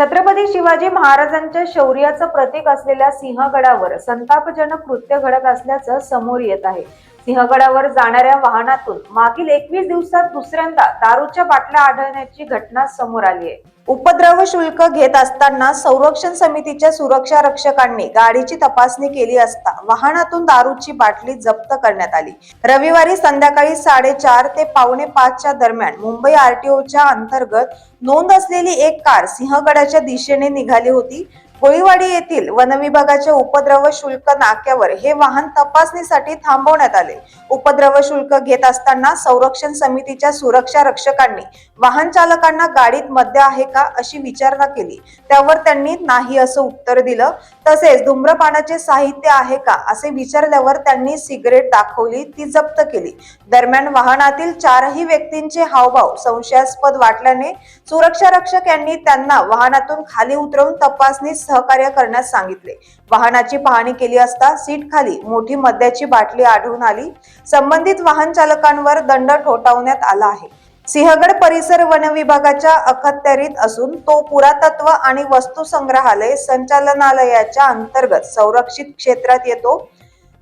छत्रपती शिवाजी महाराजांच्या शौर्याचं प्रतीक असलेल्या सिंहगडावर संतापजनक कृत्य घडत असल्याचं समोर येत आहे. सिंहगडावर जाणाऱ्या वाहनातून मागील एकवीस दिवसात दुसऱ्यांदा दारूच्या बाटल्या आढळण्याची घटना समोर आली आहे. उपद्रव शुल्क घेत असताना संरक्षण समितीच्या सुरक्षा रक्षकांनी गाडीची तपासणी केली असता वाहनातून दारूची बाटली जप्त करण्यात आली. रविवारी संध्याकाळी साडेचार ते पावणे पाचच्या दरम्यान मुंबई आरटीओच्या अंतर्गत नोंद असलेली एक कार सिंहगडाच्या दिशेने निघाली होती. कोळीवाडी येथील वनविभागाच्या उपद्रव शुल्क नाक्यावर हे वाहन तपासणीसाठी थांबवण्यात आले. उपद्रव शुल्क घेत असताना संरक्षण समितीच्या सुरक्षा रक्षकांनी वाहन चालकांना गाडीत मद्य आहे का अशी विचारणा केली. त्यावर त्यांनी नाही असं उत्तर दिलं. तसेच धूम्रपानाचे साहित्य आहे का असे विचारल्यावर त्यांनी सिगरेट दाखवली ती जप्त केली. दरम्यान वाहनातील चारही व्यक्तींचे हावभाव संशयास्पद वाटल्याने सुरक्षा रक्षक यांनी त्यांना वाहनातून खाली उतरवून तपासणीस सहकार्य करण्यास सांगितले. वाहनाची पाहणी केली असता सीट खाली मोठी मद्याची बाटली आढळून आली. संबंधित वाहन चालकांवर दंड ठोठावण्यात आला आहे. सिंहगड परिसर वन विभागाच्या अखत्यारीत असून तो पुरातत्व आणि वस्तू संग्रहालय संचालनालयाच्या अंतर्गत संरक्षित क्षेत्रात येतो.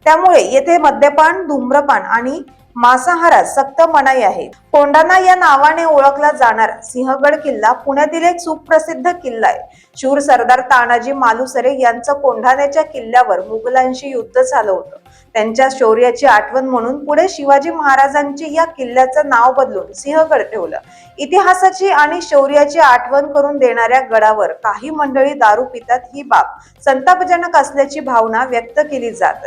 त्यामुळे येथे मद्यपान धूम्रपान आणि मांसाहारात सक्त मनाई आहे. कोंडाना या नावाने ओळखला जाणारा सिंहगड किल्ला पुण्यातील एक सुप्रसिद्ध किल्ला आहे. शूर सरदार तानाजी मालुसरे यांचं कोंढाण्याच्या किल्ल्यावर मुघलांशी युद्ध झालं होतं. त्यांच्या शौर्याची आठवण म्हणून पुढे शिवाजी महाराजांची या किल्ल्याचं नाव बदलून सिंहगड ठेवलं. इतिहासाची आणि शौर्याची आठवण करून देणाऱ्या गडावर काही मंडळी दारू पितात ही बाब संतापजनक असल्याची भावना व्यक्त केली जात आहे.